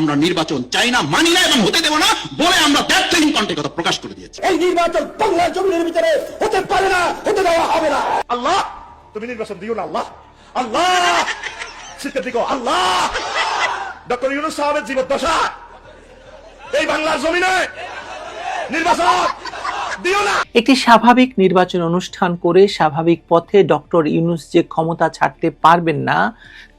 আমরা নির্বাচন চাই না মানি না এবং হতে দেব না বলে আমরা ব্যর্থহীন কণ্ঠে কথা প্রকাশ করে দিয়েছি। এই নির্বাচন বাংলার জমিনের ভিতরে হতে পারে না হতে দেওয়া হবে না। আল্লাহ তুমি নির্বাচন দিও না আল্লাহ। আল্লাহ শীতের দিকে আল্লাহ। ডক্টর ইউনুস সাহেবের জীবদ্দশা। এই বাংলার জমিনে নির্বাচন দিও না। একটি স্বাভাবিক নির্বাচন অনুষ্ঠান করে স্বাভাবিক পথে ডক্টর ইউনুস যে ক্ষমতা ছাড়তে পারবেন না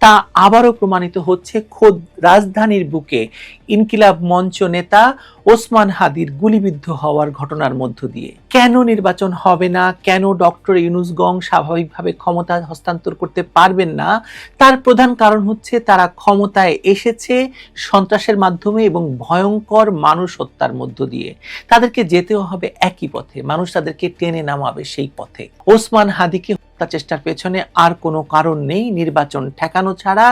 তা আবারও প্রমাণিত হচ্ছে খোদ রাজধানীর বুকে ইনকিলাব মঞ্চ নেতা ওসমান হাদির গুলিবিদ্ধ হওয়ার ঘটনার মধ্য দিয়ে। কেন নির্বাচন হবে না? কেন ডক্টর ইউনুসগং স্বাভাবিকভাবে ক্ষমতা হস্তান্তর করতে পারবেন না? তার প্রধান কারণ হচ্ছে তারা ক্ষমতায় এসেছে সন্ত্রাসের মাধ্যমে এবং ভয়ঙ্কর মানুষ হত্যার মধ্য দিয়ে। তাদেরকে যেতেও হবে একই পথে। মানুষ তাদেরকে টেনে নামাবে সেই পথে। ওসমান হাদিকে চেষ্টার পেছনে আর কোনো কারণ নেই। নির্বাচন ঠেকানো ছাড়া,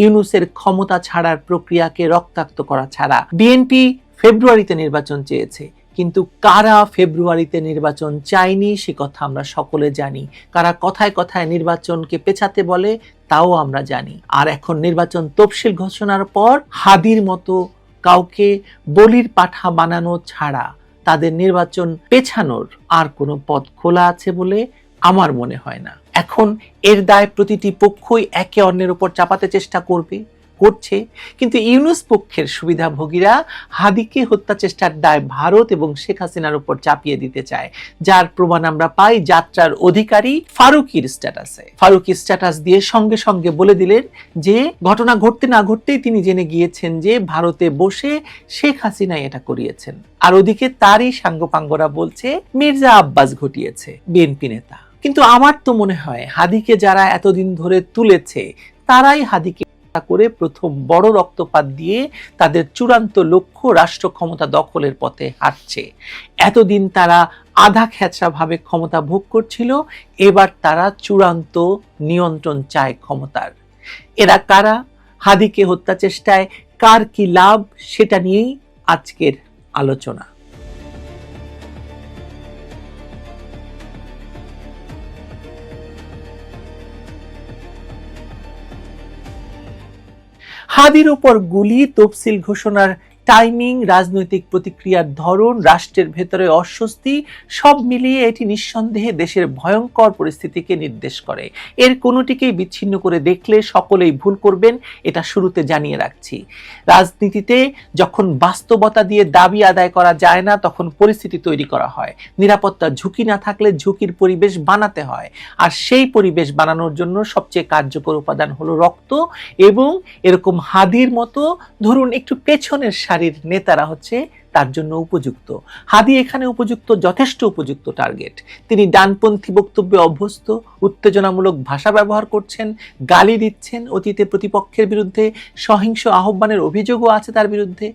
ইউনুসের ক্ষমতা ছাড়ার প্রক্রিয়াকে রক্তাক্ত করা ছাড়া। বিএনপি ফেব্রুয়ারিতে নির্বাচন চেয়েছে, কিন্তু কারা ফেব্রুয়ারিতে নির্বাচন চায়নি সে কথা আমরা সকলে জানি। কারা কথায় কথায় নির্বাচনকে পেছাতে বলে তাও আমরা জানি। আর এখন নির্বাচন তফসিল ঘোষণার পর হাদির মতো কাউকে বলির পাঠা বানানো ছাড়া তাদের নির্বাচন পেছানোর আর কোনো পথ খোলা আছে বলে আমার মনে হয় না। এখন এর দায় প্রতিটি পক্ষই একে অন্যের উপর চাপাতে চেষ্টা করবে, করছে। কিন্তু ইউনুস পক্ষের সুবিধাভোগীরা হাদিকে হত্যা চেষ্টার দায় ভারত এবং শেখ হাসিনার উপর চাপিয়ে দিতে চায়। যার প্রমাণ আমরা পাই যাত্রার অধিকারী ফারুকির স্ট্যাটাসে। ফারুকির স্ট্যাটাস দিয়ে সঙ্গে সঙ্গে বলে দিলেন যে, ঘটনা ঘটতে না ঘটতেই তিনি জেনে গিয়েছেন যে, ভারতে বসে শেখ হাসিনা এটা করিয়েছেন। আর ওদিকে তারই সাঙ্গপাঙ্গরা বলছে, মির্জা আব্বাস ঘটিয়েছে, বিএনপি নেতা। কিন্তু আমার তো মনে হয় হাদিকে যারা এতদিন ধরে তুলেছে, তারাই হাদিকে করে প্রথম বড় রক্তপাত দিয়ে তাদের চূড়ান্ত লক্ষ্য রাষ্ট্র ক্ষমতা দখলের পথে হাঁটছে। এতদিন তারা আধা খেচড়া ভাবে ক্ষমতা ভোগ করছিল, এবার তারা চূড়ান্ত নিয়ন্ত্রণ চায় ক্ষমতার। এরা কারা? হাদিকে হত্যা চেষ্টায় কার কি লাভ? সেটা নিয়েই আজকের আলোচনা। হাদির উপর গুলি তফসিল ঘোষণার টাইমিং রাজনৈতিক প্রতিক্রিয়ার ধরন, রাষ্ট্রের ভেতরে অস্বস্তি, সব মিলিয়ে এটি নিঃসন্দেহে দেশের ভয়ঙ্কর পরিস্থিতিকে নির্দেশ করে। এর কোনোটিকেই বিচ্ছিন্ন করে দেখলে সকলেই ভুল করবেন, এটা শুরুতে জানিয়ে রাখছি। রাজনীতিতে যখন বাস্তবতা দিয়ে দাবি আদায় করা যায় না, তখন পরিস্থিতি তৈরি করা হয়। নিরাপত্তা ঝুঁকি না থাকলে ঝুঁকির পরিবেশ বানাতে হয়। আর সেই পরিবেশ বানানোর জন্য সবচেয়ে কার্যকর উপাদান হলো রক্ত এবং এরকম হাদির মতো ধরুন একটু পেছনের সারির নেতারা হচ্ছে তার জন্য উপযুক্ত। হাদি এখানে উপযুক্ত, যথেষ্ট উপযুক্ত টার্গেট তিনি ডানপন্থী বক্তব্যে অভ্যস্ত, উত্তেজনামূলক ভাষা ব্যবহার করছেন, গালি দিচ্ছেন অতীতে প্রতিপক্ষের বিরুদ্ধে, সহিংস আহ্বানের অভিযোগও আছে তার বিরুদ্ধে।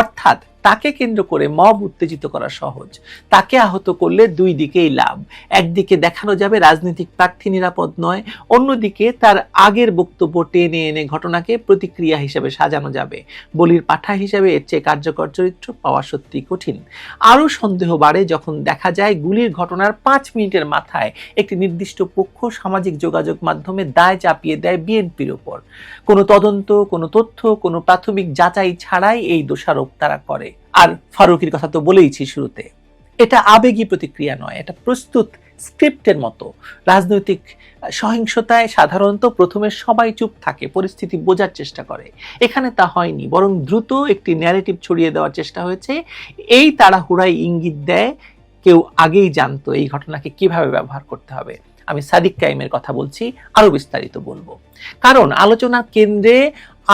অর্থাৎ তাকে কেন্দ্র করে মব উত্তেজিত করা সহজ। তাকে আহত করলে দুই দিকেই লাভ। একদিকে দেখানো যাবে রাজনৈতিক প্রার্থী নিরাপদ নয়, অন্যদিকে তার আগের বক্তব্য টেনে এনে ঘটনাকে প্রতিক্রিয়া হিসেবে সাজানো যাবে। বলির পাঠা হিসেবে এর চেয়ে কার্যকর চরিত্র পাওয়া সত্যি কঠিন। আরও সন্দেহ বাড়ে যখন দেখা যায় গুলির ঘটনার পাঁচ মিনিটের মাথায় একটি নির্দিষ্ট পক্ষ সামাজিক যোগাযোগ মাধ্যমে দায় চাপিয়ে দেয় বিএনপির ওপর। কোনো তদন্ত, কোনো তথ্য, কোনো প্রাথমিক যাচাই ছাড়াই এই দোষারোপ তারা করে। আর ফারুকির কথা তো বলেইছি শুরুতে। এটা আবেগী প্রতিক্রিয়া নয়, এটা প্রস্তুত স্ক্রিপ্টের মতো। রাজনৈতিক সহিংসতায় সাধারণত প্রথমে সবাই চুপ থাকে, পরিস্থিতি বোঝার চেষ্টা করে। এখানে তা হয়নি, বরং দ্রুত একটি ন্যারেটিভ ছড়িয়ে দেওয়ার চেষ্টা হয়েছে। এই তাড়াহুড়াই ইঙ্গিত দেয়, কেউ আগেই জানতো এই ঘটনাকে কীভাবে ব্যবহার করতে হবে। আমি সাদিক কাইমের কথা বলছি, আরও বিস্তারিত বলব। কারণ আলোচনার কেন্দ্রে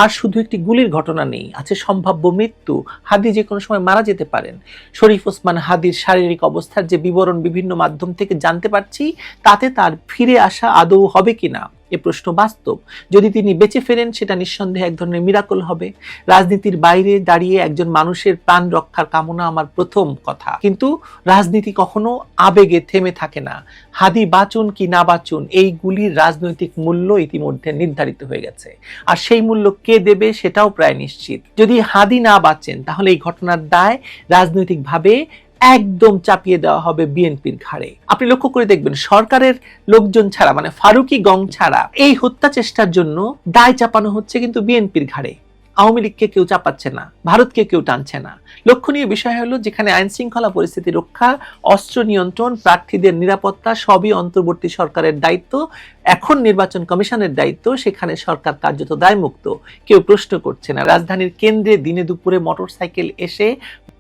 আর শুধু একটি গুলির ঘটনা নেই, আছে সম্ভাব্য মৃত্যু, হাদি যে কোনো সময় মারা যেতে পারেন। শরীফ ওসমান হাদির শারীরিক অবস্থার যে বিবরণ বিভিন্ন মাধ্যম থেকে জানতে পারছি, তাতে তার ফিরে আসা আদৌ হবে কিনা? এ প্রশ্ন বাস্তব। যদি তিনি বেঁচে ফেরেন, সেটা নিঃসন্দেহে এক ধরনের মিরাকল হবে। রাজনীতির বাইরে দাঁড়িয়ে একজন মানুষের প্রাণ রক্ষার কামনা আমার প্রথম কথা। কিন্তু রাজনীতি কখনো আবেগে থেমে থাকে না। হাদি বাঁচুন কি না বাঁচুন এইগুলির রাজনৈতিক মূল্য ইতিমধ্যে নির্ধারিত হয়ে গেছে। আর সেই মূল্য কে দেবে, সেটাও প্রায় নিশ্চিত। যদি হাদি না বাঁচেন, তাহলে এই ঘটনার দায় রাজনৈতিকভাবে একদম চাপিয়ে দেওয়া হবে বিএনপির ঘাড়ে। আপনি লক্ষ্য করে দেখবেন, সরকারের লোকজন ছাড়া মানে ফারুকি গং ছাড়া, এই হত্যা চেষ্টার জন্য দায় চাপানো হচ্ছে কিন্তু বিএনপির ঘাড়ে। আওয়ামী লীগকে কেউ চাপাচ্ছে না, ভারতকে কেউ টানছে না। লক্ষণীয় বিষয় হলো, যেখানে আইন শৃঙ্খলা পরিস্থিতি রক্ষা, অস্ত্র নিয়ন্ত্রণ, প্রার্থীদের নিরাপত্তা, সবই অন্তর্বর্তী সরকারের দায়িত্ব। এখন নির্বাচন কমিশনের দায়িত্ব, সেখানে সরকার কার্যত দায়মুক্ত। কেউ প্রশ্ন করছে না। রাজধানীর কেন্দ্রে দিনে দুপুরে মোটরসাইকেল এসে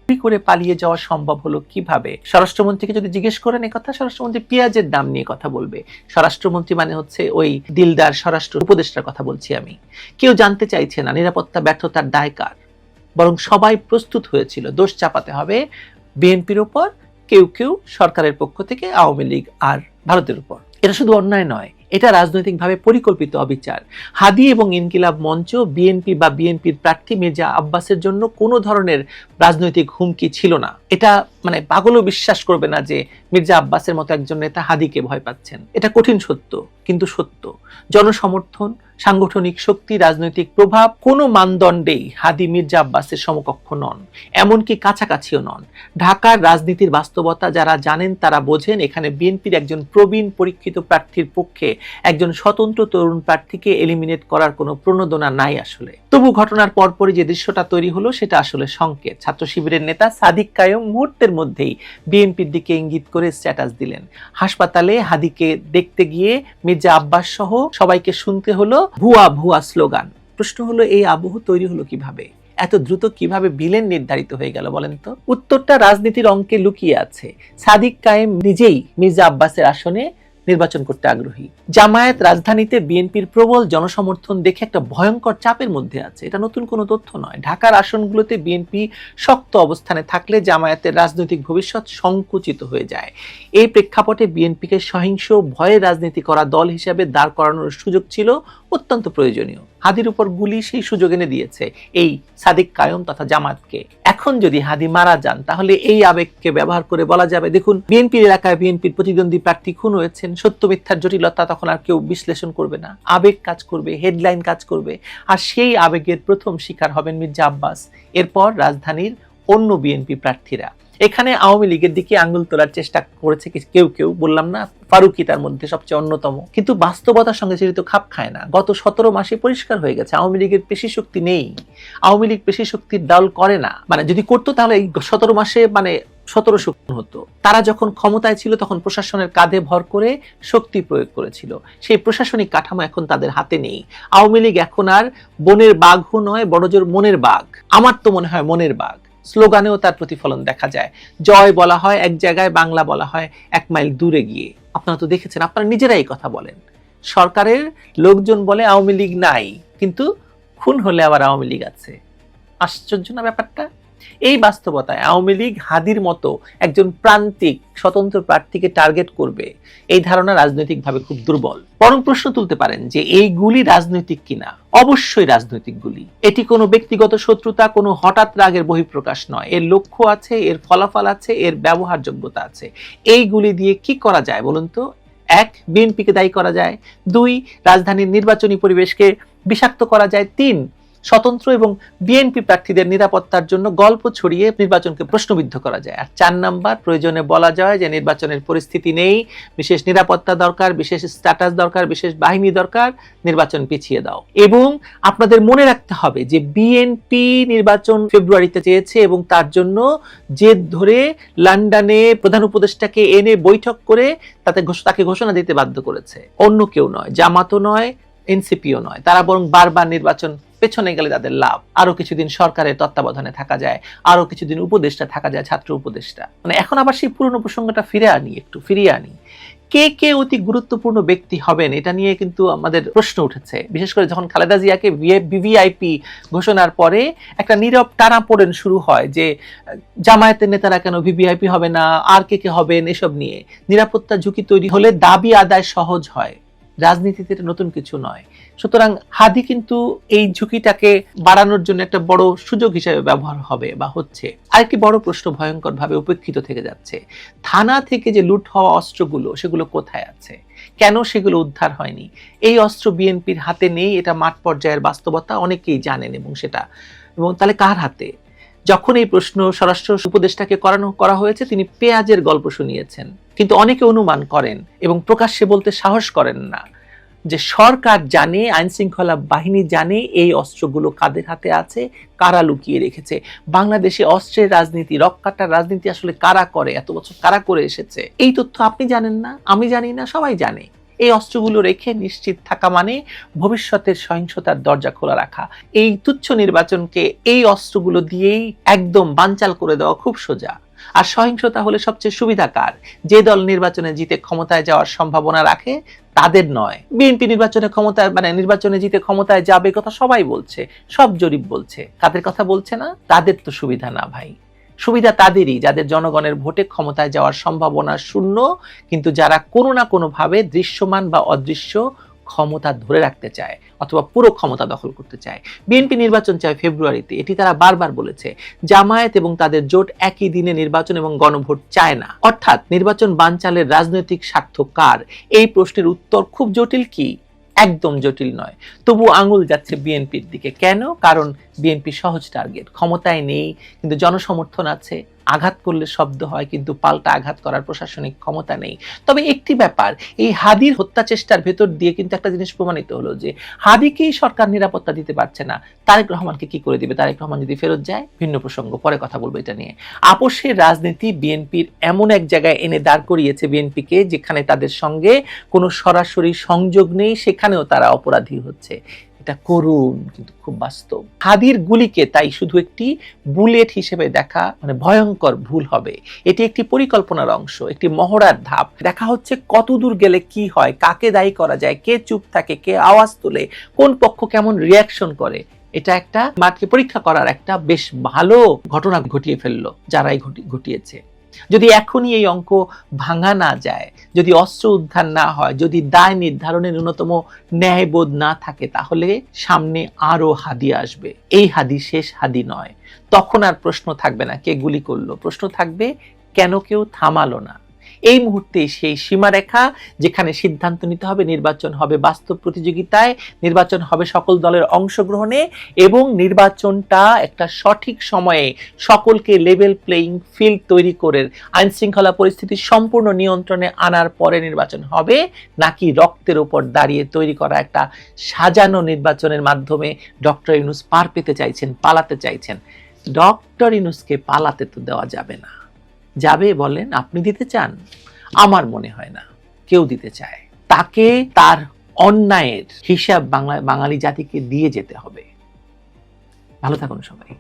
চুরি করে পালিয়ে যাওয়া সম্ভব হলো কীভাবে? স্বরাষ্ট্রমন্ত্রীকে যদি জিজ্ঞেস করেন কথা, স্বরাষ্ট্রমন্ত্রী পেঁয়াজের দাম নিয়ে কথা বলবে। স্বরাষ্ট্রমন্ত্রী মানে হচ্ছে ওই দিলদার স্বরাষ্ট্র উপদেষ্টার কথা বলছি আমি। কেউ জানতে চাইছে না নিরাপত্তা, ব্যর্থতার দায় কার। বরং সবাই প্রস্তুত হয়েছিল, দোষ চাপাতে হবে বিএনপির উপর, কেউ কেউ সরকারের পক্ষ থেকে, আওয়ামী লীগ আর ভারতের উপর। এটা শুধু অন্যায় নয় এটা রাজনৈতিকভাবে পরিকল্পিত অবিচার। হাদি এবং ইনকিলাব মঞ্চ, বিএনপি বা বিএনপির প্রার্থী মির্জা আব্বাসের জন্য কোনো ধরনের রাজনৈতিক হুমকি ছিল না। এটা মানে পাগলও বিশ্বাস করবে না যে মির্জা আব্বাসের মতো একজন নেতা হাদিকে ভয় পাচ্ছেন। এটা কঠিন সত্য, কিন্তু সত্য। জনসমর্থন সাংগঠনিক শক্তি, রাজনৈতিক প্রভাব, কোনো মানদণ্ডেই হাদি মির্জা আব্বাসের সমকক্ষ নন, এমনকি কাছাকাছিও নন। ঢাকার রাজনীতির বাস্তবতা যারা জানেন তারা বোঝেন এখানে বিএনপির একজন প্রবীণ পরীক্ষিত প্রার্থীর পক্ষে একজন স্বতন্ত্র তরুণ প্রার্থীকে এলিমিনেট করার কোনো প্রণোদনা নাই আসলে। তবু ঘটনার পরপরই যে দৃশ্যটা তৈরি হলো সেটা আসলে সংকেত। ছাত্র শিবিরের নেতা সাদিক কায়ম মুহূর্তের মধ্যেই বিএনপির দিকে ইঙ্গিত করে স্ট্যাটাস দিলেন। হাসপাতালে হাদিকে দেখতে গিয়ে মির্জা আব্বাস সহ সবাইকে শুনতে হলো ভুয়া ভুয়া স্লোগান। প্রশ্ন হলো, এই আবহ তৈরি হলো কীভাবে? এত দ্রুত কীভাবে বিলেন নির্ধারিত হয়ে গেল বলেন তো? উত্তরটা রাজনীতির অঙ্কে লুকিয়ে আছে। সাদিক কায়েম নিজেই মির্জা আব্বাসের আসনে নির্বাচন করতে আগ্রহী। জামায়াত রাজধানীতে বিএনপির প্রবল জনসমর্থন দেখে একটা ভয়ঙ্কর চাপের মধ্যে আছে। এটা নতুন কোনো তথ্য নয়। ঢাকার আসনগুলোতে বিএনপি শক্ত অবস্থানে থাকলে জামায়াতের রাজনৈতিক ভবিষ্যৎ সংকুচিত হয়ে যায়। এই প্রেক্ষাপটে বিএনপিকে সহিংস ভয়ে রাজনীতি করা দল হিসেবে দাঁড় করানোর সুযোগ ছিল অত্যন্ত প্রয়োজনীয়। হাদির উপর গুলি সেই সুযোগ এনে দিয়েছে। এই সাদিক কায়ম তথা জামাতকে এখন যদি হাদি মারা যান, তাহলে এই আবেগকে ব্যবহার করে বলা যাবে, দেখুন, বিএনপির এলাকায় বিএনপির প্রতিদ্বন্দ্বী প্রার্থী খুন হয়েছেন, সত্য মিথ্যার জটিলতা তখন আর কেউ বিশ্লেষণ করবে না। আবেগ কাজ করবে হেডলাইন কাজ করবে। আর সেই আবেগের প্রথম শিকার হবেন মির্জা আব্বাস। এরপর রাজধানীর অন্য বিএনপি প্রার্থীরা। এখানে আওয়ামী লীগের দিকে আঙ্গুল তোলার চেষ্টা করেছে কেউ কেউ, বললাম না, ফারুকি তার মধ্যে সবচেয়ে অন্যতম। কিন্তু বাস্তবতার সঙ্গে সেটি তো খাপ খায় না। গত সতেরো মাসে পরিষ্কার হয়ে গেছে, আওয়ামী লীগের পেশি শক্তি নেই। আওয়ামী লীগ পেশি শক্তির দল করে না। মানে যদি করতো তাহলে এই সতেরো মাসে মানে সতেরো শক্তি হতো। তারা যখন ক্ষমতায় ছিল তখন প্রশাসনের কাঁধে ভর করে শক্তি প্রয়োগ করেছিল। সেই প্রশাসনিক কাঠামো এখন তাদের হাতে নেই। আওয়ামী লীগ এখন আর বনের বাঘও নয়, বড়জোর মনের বাঘ। আমার তো মনে হয় মনের বাঘ। স্লোগানেও তার প্রতিফলন দেখা যায়। জয় বলা হয়, এক জায়গায় বাংলা বলা হয়, এক মাইল দূরে গিয়ে। আপনারা তো দেখেছেন, আপনারা নিজেরাই কথা বলেন। সরকারের লোকজন বলে আওয়ামী লীগ নাই, কিন্তু খুন হলে আবার আওয়ামী লীগ আছে। আশ্চর্য না ব্যাপারটা? এই বাস্তবতায় আওয়ামী লীগ হাদির মতো একজন প্রান্তিক, স্বতন্ত্র প্রার্থীকে টার্গেট করবে, এই ধারণা রাজনৈতিকভাবে খুব দুর্বল। বরং প্রশ্ন তুলতে পারেন যে এই গুলি রাজনৈতিক কিনা? অবশ্যই রাজনৈতিক গুলি। এটি কোনো ব্যক্তিগত শত্রুতা, কোনো হঠাৎ রাগের বহিঃপ্রকাশ নয়। এর লক্ষ্য আছে, এর ফলাফল আছে, এর ব্যবহারযোগ্যতা আছে। এই গুলি দিয়ে কি করা যায় বলুন তো? এক, বিএনপিকে দায়ী করা যায়। দুই, রাজধানীর নির্বাচনী পরিবেশকে বিষাক্ত করা যায়। তিন স্বতন্ত্র এবং বিএনপি প্রার্থীদের নিরাপত্তার জন্য গল্প ছড়িয়ে নির্বাচনকে প্রশ্নবিদ্ধ করা যায়। আর চার নাম্বার, প্রয়োজনে বলা যায় যে নির্বাচনের পরিস্থিতি নেই, বিশেষ নিরাপত্তা দরকার, বিশেষ স্ট্যাটাস দরকার, বিশেষ বাহিনী দরকার, নির্বাচন পিছিয়ে দাও। এবং আপনাদের মনে রাখতে হবে যে বিএনপি নির্বাচন ফেব্রুয়ারিতে চেয়েছে এবং তার জন্য জেদ ধরে লন্ডনে প্রধান উপদেষ্টাকে এনে বৈঠক করে তাতে তাকে ঘোষণা দিতে বাধ্য করেছে। অন্য কেউ নয়, জামাতও নয়, এনসিপিও নয়। তারা বরং বারবার নির্বাচন পেছনে গেলে তাদের লাভ। আরও কিছুদিন সরকারের তত্ত্বাবধানে থাকা যায়, আরও কিছুদিন উপদেষ্টা থাকা যায়, ছাত্র উপদেষ্টা। মানে এখন আবার সেই পুরনো প্রসঙ্গটা ফিরে আনি, একটু ফিরিয়ে আনি। কে কে অতি গুরুত্বপূর্ণ ব্যক্তি হবেন, এটা নিয়ে কিন্তু আমাদের প্রশ্ন উঠেছে। বিশেষ করে যখন খালেদা জিয়াকে ভিভিআইপি ঘোষণার পরে একটা নীরব টানা পড়েন শুরু হয় যে, জামায়াতের নেতারা কেন ভিভিআইপি হবে না, আর কে কে হবেন এসব নিয়ে। নিরাপত্তা ঝুঁকি তৈরি হলে দাবি আদায় সহজ হয়। রাজনীতিতে এটা নতুন কিছু নয়। সুতরাং হাদি কিন্তু এই ঝুঁকিটাকে বাড়ানোর জন্য একটা বড় সুযোগ হিসেবে ব্যবহার হবে বা হচ্ছে। আরেকটি বড় প্রশ্ন ভয়ঙ্কর ভাবে উপেক্ষিত থেকে যাচ্ছে। থানা থেকে যে লুট হওয়া অস্ত্রগুলো, সেগুলো কোথায় আছে? কেন সেগুলো উদ্ধার হয়নি? এই অস্ত্র বিএনপির হাতে নেই, এটা মাঠ পর্যায়ের বাস্তবতা অনেকেই জানেন এবং সেটা। এবং তাহলে কার হাতে? যখন এই প্রশ্ন স্বরাষ্ট্র উপদেষ্টাকে করানো, করা হয়েছে, তিনি পেঁয়াজের গল্প শুনিয়েছেন। কিন্তু অনেকে অনুমান করেন এবং প্রকাশ্যে বলতে সাহস করেন না। যে সরকার জানে আইন শৃঙ্খলা বাহিনী জানে এই অস্ত্রগুলো কাদের হাতে আছে, কারা লুকিয়ে রেখেছে। বাংলাদেশে অস্ত্রের রাজনীতি রক্ষাটার রাজনীতি আসলে কারা করে, এত বছর কারা করে এসেছে? এই তথ্য আপনি জানেন না, আমি জানি না, সবাই জানে। এই অস্ত্রগুলো রেখে নিশ্চিত থাকা মানে ভবিষ্যতের সহিংসতার দরজা খোলা রাখা। এই তুচ্ছ নির্বাচনকে এই অস্ত্রগুলো দিয়েই একদম বানচাল করে দেওয়া খুব সোজা। আর সহিংসতা হলে সবচেয়ে সুবিধাকার যে দল নির্বাচনে জিতে ক্ষমতায় যাওয়ার সম্ভাবনা রাখে তাদের নয়। বিএনপি নির্বাচনে ক্ষমতায় মানে নির্বাচনে জিতে ক্ষমতায় যাবে কথা সবাই বলছে, সব জরিপ বলছে। কাদের কথা বলছে না, তাদের তো সুবিধা না ভাই। সুবিধা তাদেরই, যাদের জনগণের ভোটে ক্ষমতায় যাওয়ার সম্ভাবনা শূন্য, কিন্তু যারা কোনো না কোনোভাবে দৃশ্যমান বা অদৃশ্য ক্ষমতা ধরে রাখতে চায় অথবা পুরো ক্ষমতা দখল করতে চায়। বিএনপি নির্বাচন চায় ফেব্রুয়ারিতে। এটি তারা বারবার বলেছে। জামায়াত এবং তাদের জোট একই দিনে নির্বাচন এবং গণভোট চায় না। অর্থাৎ নির্বাচন বানচালের রাজনৈতিক স্বার্থ কার? এই প্রশ্নের উত্তর খুব জটিল কি? একদম জটিল নয়। তবু আঙুল যাচ্ছে বিএনপির দিকে। কেন? কারণ বিএনপি সহজ টার্গেট ক্ষমতায় নেই, কিন্তু জনসমর্থন আছে। আঘাত করলে শব্দ হয়, কিন্তু পাল্টা আঘাত করার প্রশাসনিক ক্ষমতা নেই। তবে একটি ব্যাপার, এই হাদির হত্যা চেষ্টার ভেতর দিয়ে কিন্তু একটা জিনিস প্রমাণিত হলো যে, হাদিকেই সরকার নিরাপত্তা দিতে পারছে না। তারেক রহমানকে কি করে দিবে? তারেক রহমান যদি ফেরত যায়, ভিন্ন প্রসঙ্গ, পরে কথা বলব এটা নিয়ে। আপোষের রাজনীতি বিএনপির এমন এক জায়গায় এনে দাঁড় করিয়েছে বিএনপিকে, যেখানে তাদের সঙ্গে কোনো সরাসরি সংযোগ নেই, সেখানেও তারা অপরাধী হচ্ছে। এটা করুন কিন্তু খুব বাস্তব। হাদির গুলিকে তাই শুধু একটি বুলেট হিসেবে দেখা মানে ভয়ঙ্কর ভুল হবে। এটি একটি পরিকল্পনার অংশ, একটি মহড়ার ধাপ। দেখা হচ্ছে কত দূর গেলে কি হয়, কাকে দায়ী করা যায়, কে চুপ থাকে, কে আওয়াজ তোলে, কোন পক্ষ কেমন রিয়াকশন করে। এটা একটা মাঠকে পরীক্ষা করার একটা বেশ ভালো ঘটনা ঘটিয়ে ফেলল, যারাই ঘটি- ঘটিয়েছে। যদি এখনই এই অঙ্ক ভাঙা না যায়, যদি অস্ত্র উদ্ধার না হয়, যদি দায় নির্ধারণের ন্যূনতম ন্যায়বোধ না থাকে, তাহলে সামনে আরও হাদি আসবে। এই হাদি শেষ হাদি নয়। তখন আর প্রশ্ন থাকবে না কে গুলি করল। প্রশ্ন থাকবে, কেন কেউ থামালো না? এই মুহূর্তে সেই সীমারেখা যেখানে সিদ্ধান্ত নিতে হবে নির্বাচন হবে বাস্তব প্রতিযোগিতায়, নির্বাচন হবে সকল দলের অংশগ্রহণে এবং নির্বাচনটা একটা সঠিক সময়ে সকলকে লেভেল প্লেইং ফিল্ড তৈরি করে আইন শৃঙ্খলা পরিস্থিতি সম্পূর্ণ নিয়ন্ত্রণে আনার পরে নির্বাচন হবে, নাকি রক্তের উপর দাঁড়িয়ে তৈরি করা একটা সাজানো নির্বাচনের মাধ্যমে ডক্টর ইউনুস পার পেতে চাইছেন, পালাতে চাইছেন। ডক্টর ইউনুসকে পালাতে তো দেওয়া যাবে না। যাবে বলেন, আপনি দিতে চান? আমার মনে হয় না। কেউ দিতে চায়। তাকে তার অন্যায়ের হিসাব বাঙালি জাতিকে দিয়ে যেতে হবে। ভালো থাকুন সবাই।